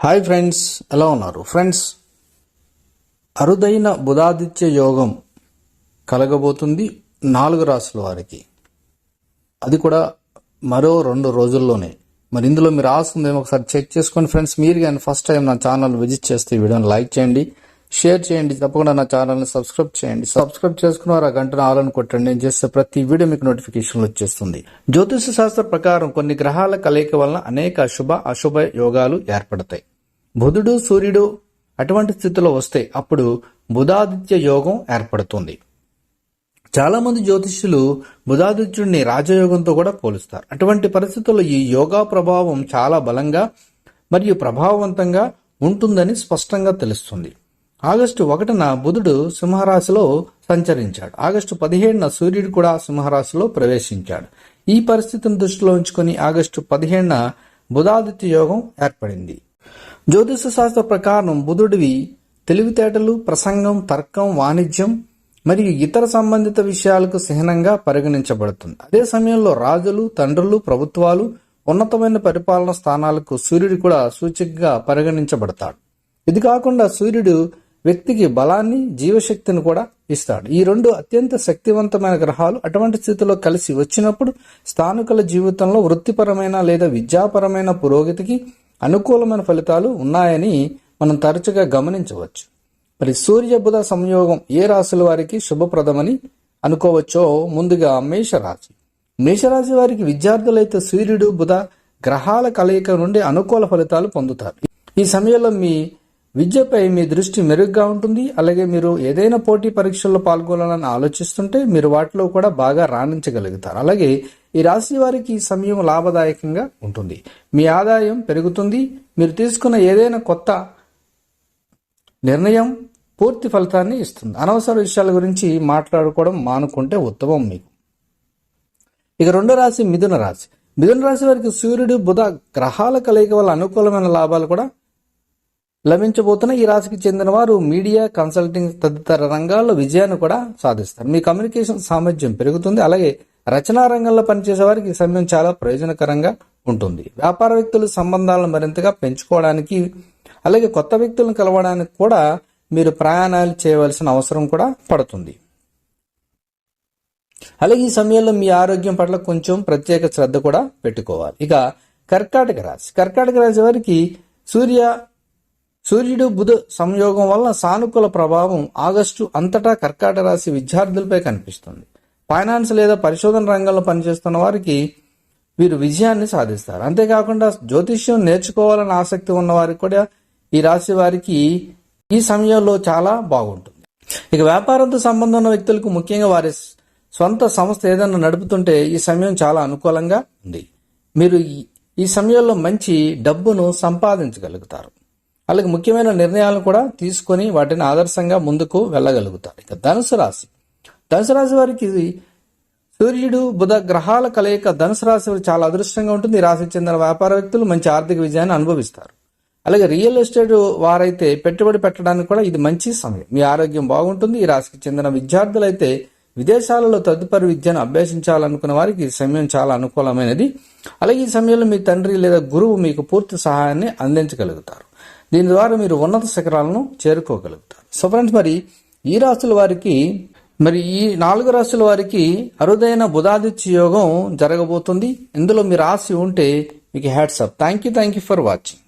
Hi friends ఎలా ఉన్నారు? Friends అరుదైన బుధాదిత్య యోగం కలగబోతుంది నాలుగు రాసుల వారికి. అది కూడా మరో రెండు రోజుల్లోనే. మరి ఇందులో మీరు రాస్తుందేమో ఒకసారి చెక్ చేసుకోండి ఫ్రెండ్స్ మీరు కానీ ఫస్ట్ టైం నా ఛానల్ విజిట్ చేస్తే వీడియోని లైక్ చేయండి. షేర్ చేయండి. తప్పకుండా నా ఛానల్ని సబ్స్క్రైబ్ చేయండి. సబ్స్క్రైబ్ చేసుకున్నారు ఆ గంటను ఆలని కొట్టండి. నేను చేస్తే ప్రతి వీడియో మీకు నోటిఫికేషన్ వచ్చేస్తుంది. జ్యోతిష శాస్త్ర ప్రకారం కొన్ని గ్రహాల కలయిక వలన అనేక అశుభ అశుభ యోగాలు ఏర్పడతాయి. బుధుడు సూర్యుడు అటువంటి స్థితిలో వస్తే అప్పుడు బుధాదిత్య యోగం ఏర్పడుతుంది. చాలామంది జ్యోతిష్యులు బుధాదిత్యుడిని రాజయోగంతో కూడా పోలుస్తారు. అటువంటి పరిస్థితుల్లో ఈ యోగా ప్రభావం చాలా బలంగా మరియు ప్రభావవంతంగా ఉంటుందని స్పష్టంగా తెలుస్తుంది. ఆగస్టు ఒకటిన బుధుడు సింహరాశిలో సంచరించాడు. ఆగస్టు పదిహేడున సూర్యుడు కూడా సింహరాశిలో ప్రవేశించాడు. ఈ పరిస్థితిని దృష్టిలో ఉంచుకొని ఆగస్టు పదిహేడున బుధాదిత్య యోగం ఏర్పడింది. జ్యోతిష శాస్త్ర ప్రకారం బుధుడివి తెలివితేటలు ప్రసంగం తర్కం వాణిజ్యం మరియు ఇతర సంబంధిత విషయాలకు సహనంగా పరిగణించబడుతుంది. అదే సమయంలో రాజులు తండ్రులు ప్రభుత్వాలు ఉన్నతమైన పరిపాలన స్థానాలకు సూర్యుడు కూడా సూచికగా పరిగణించబడతాడు. ఇది కాకుండా సూర్యుడు వ్యక్తికి బలాన్ని జీవశక్తిని కూడా ఇస్తాడు. ఈ రెండు అత్యంత శక్తివంతమైన గ్రహాలు అటువంటి స్థితిలో కలిసి వచ్చినప్పుడు స్థానికుల జీవితంలో వృత్తిపరమైన లేదా విద్యాపరమైన పురోగతికి అనుకూలమైన ఫలితాలు ఉన్నాయని మనం తరచుగా గమనించవచ్చు. మరి సూర్య బుధ సంయోగం ఏ రాశుల వారికి శుభప్రదమని అనుకోవచ్చో ముందుగా మేషరాశి. మేషరాశి వారికి విద్యార్థులైతే సూర్యుడు బుధ గ్రహాల కలయిక నుండి అనుకూల ఫలితాలు పొందుతారు. ఈ సమయంలో మీ విద్యపై మీ దృష్టి మెరుగ్గా ఉంటుంది. అలాగే మీరు ఏదైనా పోటీ పరీక్షల్లో పాల్గొనాలని ఆలోచిస్తుంటే మీరు వాటిలో కూడా బాగా రాణించగలుగుతారు. అలాగే ఈ రాశి వారికి ఈ సమయం లాభదాయకంగా ఉంటుంది. మీ ఆదాయం పెరుగుతుంది. మీరు తీసుకున్న ఏదైనా కొత్త నిర్ణయం పూర్తి ఫలితాన్ని ఇస్తుంది. అనవసర విషయాల గురించి మాట్లాడుకోవడం మానుకుంటే ఉత్తమం మీకు. ఇక రెండో రాశి మిథున రాశి. మిథున రాశి వారికి సూర్యుడు బుధ గ్రహాల కలయిక వల్ల అనుకూలమైన లాభాలు కూడా లభించబోతున్న ఈ రాశికి చెందిన వారు మీడియా కన్సల్టింగ్ తదితర రంగాల్లో విజయాన్ని కూడా సాధిస్తారు. మీ కమ్యూనికేషన్ సామర్థ్యం పెరుగుతుంది. అలాగే రచనా రంగంలో పనిచేసే వారికి ఈ సమయం చాలా ప్రయోజనకరంగా ఉంటుంది. వ్యాపార వ్యక్తుల సంబంధాలను మరింతగా పెంచుకోవడానికి అలాగే కొత్త వ్యక్తులను కలవడానికి కూడా మీరు ప్రయాణాలు చేయవలసిన అవసరం కూడా పడుతుంది. అలాగే ఈ సమయంలో మీ ఆరోగ్యం పట్ల కొంచెం ప్రత్యేక శ్రద్ధ కూడా పెట్టుకోవాలి. ఇక కర్కాటక రాశి. కర్కాటక రాశి వారికి సూర్య సూర్యుడు బుధ సంయోగం వల్ల సానుకూల ప్రభావం ఆగస్టు అంతటా కర్కాట రాశి విద్యార్థులపై కనిపిస్తుంది. ఫైనాన్స్ లేదా పరిశోధన రంగంలో పనిచేస్తున్న వారికి వీరు విజయాన్ని సాధిస్తారు. అంతేకాకుండా జ్యోతిష్యం నేర్చుకోవాలని ఆసక్తి ఉన్న వారికి కూడా ఈ రాశి వారికి ఈ సమయంలో చాలా బాగుంటుంది. ఇక వ్యాపారంతో సంబంధం ఉన్న వ్యక్తులకు ముఖ్యంగా వారి సొంత సంస్థ ఏదైనా నడుపుతుంటే ఈ సమయం చాలా అనుకూలంగా ఉంది. మీరు ఈ- ఈ సమయంలో మంచి డబ్బును సంపాదించగలుగుతారు. అలాగే ముఖ్యమైన నిర్ణయాలను కూడా తీసుకొని వాటిని ఆదర్శంగా ముందుకు వెళ్ళగలుగుతారు. ఇక ధనుసు రాశి. ధనుసు రాశి వారికి సూర్యుడు బుధ గ్రహాల కలయిక ధనుసు రాశి చాలా అదృష్టంగా ఉంటుంది. ఈ రాశికి చెందిన వ్యాపార వ్యక్తులు మంచి ఆర్థిక విజయాన్ని అనుభవిస్తారు. అలాగే రియల్ ఎస్టేట్ వారైతే పెట్టుబడి పెట్టడానికి కూడా ఇది మంచి సమయం. మీ ఆరోగ్యం బాగుంటుంది. ఈ రాశికి చెందిన విద్యార్థులైతే విదేశాలలో తదుపరి విద్యను అభ్యసించాలనుకున్న వారికి ఈ సమయం చాలా అనుకూలమైనది. అలాగే ఈ సమయంలో మీ తండ్రి లేదా గురువు మీకు పూర్తి సహాయాన్ని అందించగలుగుతారు. దీని ద్వారా మీరు ఉన్నత శిఖరాలను చేరుకోగలుగుతారు. సో ఫ్రెండ్స్ మరి ఈ రాశుల వారికి మరి ఈ నాలుగు రాశుల వారికి అరుదైన బుధాదిత్య యోగం జరగబోతుంది. ఇందులో మీ రాశి ఉంటే మీకు hats off thank you thank you for watching